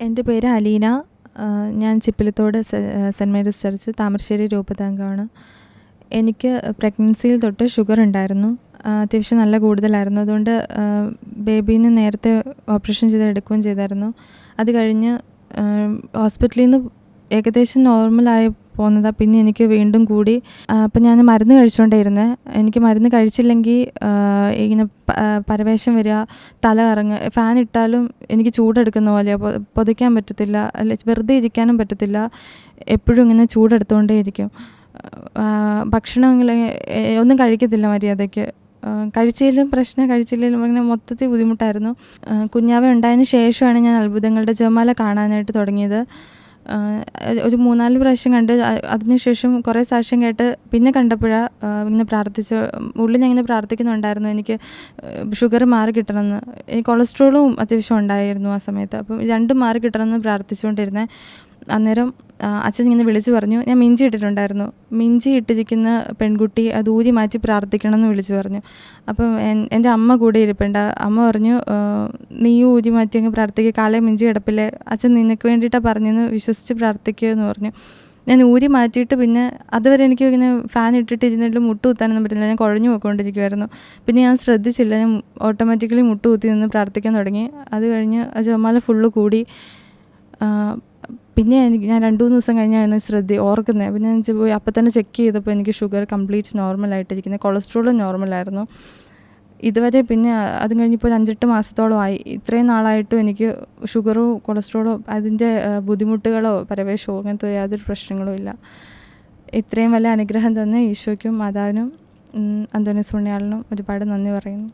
എന്റെ പേര് അലീന. ഞാൻ Chippilithode saint saint Mary's church Thamarassery രൂപതാംഗമാണ് എനിക്ക് പ്രഗ്നൻസിയിൽ തൊട്ട് ഷുഗർ ഉണ്ടായിരുന്നു അത്യാവശ്യം നല്ല കൂടുതലായിരുന്നു. അതുകൊണ്ട് ബേബീനെ നേരത്തെ ഓപ്പറേഷൻ ചെയ്ത് എടുക്കുകയും ചെയ്തായിരുന്നു. അത് കഴിഞ്ഞ് ഹോസ്പിറ്റലിൽ നിന്ന് ഏകദേശം നോർമലായി പോകുന്നതാണ് പിന്നെ എനിക്ക് വീണ്ടും കൂടി അപ്പം ഞാൻ മരുന്ന് കഴിച്ചുകൊണ്ടേയിരുന്നത് എനിക്ക് മരുന്ന് കഴിച്ചില്ലെങ്കിൽ ഇങ്ങനെ പരവേശം വരിക തല കറങ്ങുക ഫാൻ ഇട്ടാലും എനിക്ക് ചൂടെടുക്കുന്ന പോലെയാണ് പൊ പൊതിക്കാൻ പറ്റത്തില്ല അല്ലെ വെറുതെ ഇരിക്കാനും പറ്റത്തില്ല. എപ്പോഴും ഇങ്ങനെ ചൂടെടുത്തുകൊണ്ടേ ഇരിക്കും ആ, ഭക്ഷണം ഒന്നും കഴിക്കത്തില്ല മര്യാദയ്ക്ക്. ആ, കഴിച്ചില്ലെങ്കിലും പ്രശ്നം കഴിച്ചില്ലെങ്കിലും അങ്ങനെ മൊത്തത്തിൽ ബുദ്ധിമുട്ടായിരുന്നു. കുഞ്ഞാവ ഉണ്ടായതിന് ശേഷമാണ് ഞാൻ അത്ഭുതങ്ങളുടെ ജമാല കാണാനായിട്ട് തുടങ്ങിയത്. ഒരു മൂന്നാൽ പ്രാവശ്യം കണ്ട് അതിനുശേഷം കുറേ സാക്ഷ്യം കേട്ട് പിന്നെ കണ്ടപ്പോഴാണ് ഇങ്ങനെ പ്രാർത്ഥിച്ച് ഉള്ളിൽ ഞാൻ ഇങ്ങനെ പ്രാർത്ഥിക്കുന്നുണ്ടായിരുന്നു എനിക്ക് ഷുഗർ മാറി കിട്ടണമെന്ന്. എനിക്ക് കൊളസ്ട്രോളും അത്യാവശ്യം ഉണ്ടായിരുന്നു ആ സമയത്ത്. അപ്പം രണ്ടും മാറി കിട്ടണമെന്ന് പ്രാർത്ഥിച്ചുകൊണ്ടിരുന്നത് അന്നേരം അച്ഛൻ ഇങ്ങനെ വിളിച്ചു പറഞ്ഞു. ഞാൻ മിഞ്ചി ഇട്ടിട്ടുണ്ടായിരുന്നു. മിഞ്ചി ഇട്ടിരിക്കുന്ന പെൺകുട്ടി അത് ഊരി മാറ്റി പ്രാർത്ഥിക്കണം എന്ന് വിളിച്ചു പറഞ്ഞു. അപ്പം എന്റെ അമ്മ കൂടെ ഇരിപ്പുണ്ട്. അമ്മ പറഞ്ഞു നീ ഊരി മാറ്റി അങ്ങ് പ്രാർത്ഥിക്കുക കാലേ മിഞ്ചി കിടപ്പില്ലേ? അച്ഛൻ നിനക്ക് വേണ്ടിയിട്ടാണ് പറഞ്ഞെന്ന് വിശ്വസിച്ച് പ്രാർത്ഥിക്കുക എന്ന് പറഞ്ഞു. ഞാൻ ഊരി മാറ്റിയിട്ട് പിന്നെ അതുവരെ എനിക്ക് ഇങ്ങനെ ഫാൻ ഇട്ടിട്ട് ഇരുന്നിട്ട് മുട്ട് കുത്താനൊന്നും പറ്റില്ല. ഞാൻ കുഴഞ്ഞു പോയിക്കൊണ്ടിരിക്കുമായിരുന്നു പിന്നെ ഞാൻ ശ്രദ്ധിച്ചില്ല. ഞാൻ ഓട്ടോമാറ്റിക്കലി മുട്ട് കുത്തി നിന്ന് പ്രാർത്ഥിക്കാൻ തുടങ്ങി. അത് കഴിഞ്ഞ് ആ ജമാല ഫുള്ള് കൂടി. പിന്നെ എനിക്ക് ഞാൻ രണ്ട് മൂന്ന് ദിവസം കഴിഞ്ഞാണ് ശ്രദ്ധ ഓർക്കുന്നത് പിന്നെ ഞാൻ പോയി അപ്പം തന്നെ ചെക്ക് ചെയ്തപ്പോൾ എനിക്ക് ഷുഗർ കംപ്ലീറ്റ് നോർമലായിട്ടിരിക്കുന്നത് കൊളസ്ട്രോളും നോർമലായിരുന്നു ഇതുവരെ പിന്നെ അതും കഴിഞ്ഞിപ്പോൾ അഞ്ചെട്ട് മാസത്തോളമായി ഇത്രയും നാളായിട്ടും എനിക്ക് ഷുഗറോ കൊളസ്ട്രോളോ അതിന്റെ ബുദ്ധിമുട്ടുകളോ പരവേശമോ അങ്ങനത്തെ യാതൊരു പ്രശ്നങ്ങളും ഇല്ല. ഇത്രയും വലിയ അനുഗ്രഹം തന്നെ ഈശോയ്ക്കും മാതാവിനും അന്തോണി സുണ്യാളിനും ഒരുപാട് നന്ദി പറയുന്നു.